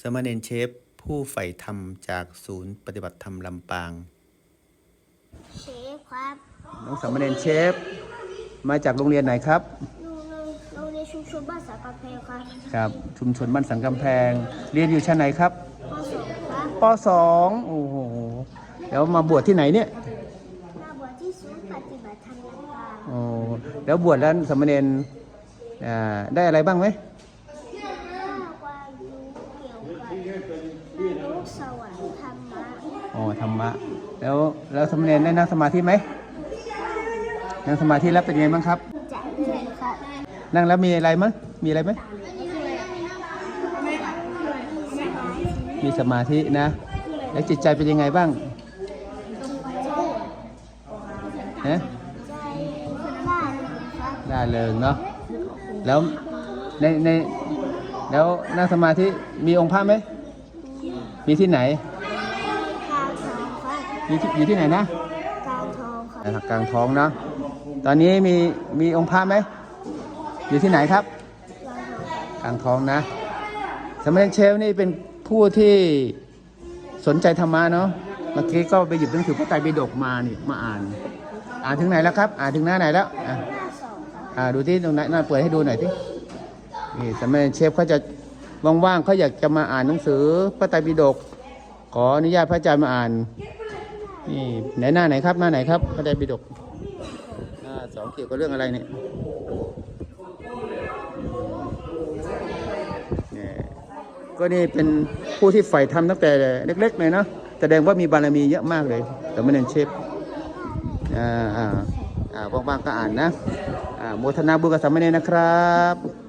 สมณเณรเชฟผู้ใฝ่ธรรมจากศูนย์ปฏิบัติธรรมลำปาง เชฟครับน้องสามเณรเชฟ มาจากโรงเรียนไหนครับ โรงโรงโรงเรียนชุมชนบ้านสากำแพงครับครับ ชุมชนบ้านสังกำแพง เรียนอยู่ชั้นไหนครับปสองครับปสองโอ้โหแล้วมาบวชที่ไหนเนี่ยมาบวชที่ศูนย์ปฏิบัติธรรมลำปางโอ้แล้วบวชแล้วสามเณรอ่าได้อะไรบ้างไหม ถ้าความรู้เกี่ยวกับนรกสวรรค์ธรรมะอ๋อธรรมะ แล้วแล้วสามเณรได้นั่งสมาธิไหมนั่งสมาธิแล้วเป็นไงบ้างครับ จะเรียนครับนั่งแล้วมีอะไรมั้ยมีอะไรไหมมีสมาธินะ แล้วจิตใจเป็นยังไงบ้างฮะใจล่าเริงครับล่าเริงเนาะแล้วในใน แล้วนั่งสมาธิมีองค์พระไหมมีที่ไหนกาวทองครับมีที่อยู่ที่ไหนนะกาวทองครับอ่ากลางท้องเนาะตอนนี้มีมีองค์พระไหมอยู่ที่ไหนครับกาวทองครับกลางท้องนะสมณเณรเชฟนี่เป็นผู้ที่สนใจธรรมะเนาะเมื่อกี้ก็ไปหยิบหนังสือพระไตรปิฎกมานี่มาอ่าน อ่านถึงไหนแล้วครับ อ่านถึงหน้าไหนแล้วอะหน้าสองครับอ่าดูที่ตรงไหนน่าเปิดให้ดูหน่อยที่ นี่สมัยเชฟเขาจะว่างๆเขาอยากจะมาอ่านหนังสือพระไตรปิฎกขออนุญาตพระอาจารย์มาอ่านนี่ไหนหน้าไหนครับหน้าไหนครับพระไตรปิฎกหน้าสองเกี่ยวกับเรื่องอะไรเนี่ยก็นี่เป็นผู้ที่ใฝ่ธรรมตั้งแต่เล็กๆเลยเนาะแสดงว่ามีบารมีเยอะมากเลย แต่ไม่เน้นเชฟอ่าอ่าอ่าว่างๆก็อ่านนะอ่าโมทนาบุญกับสามเณรนะครับ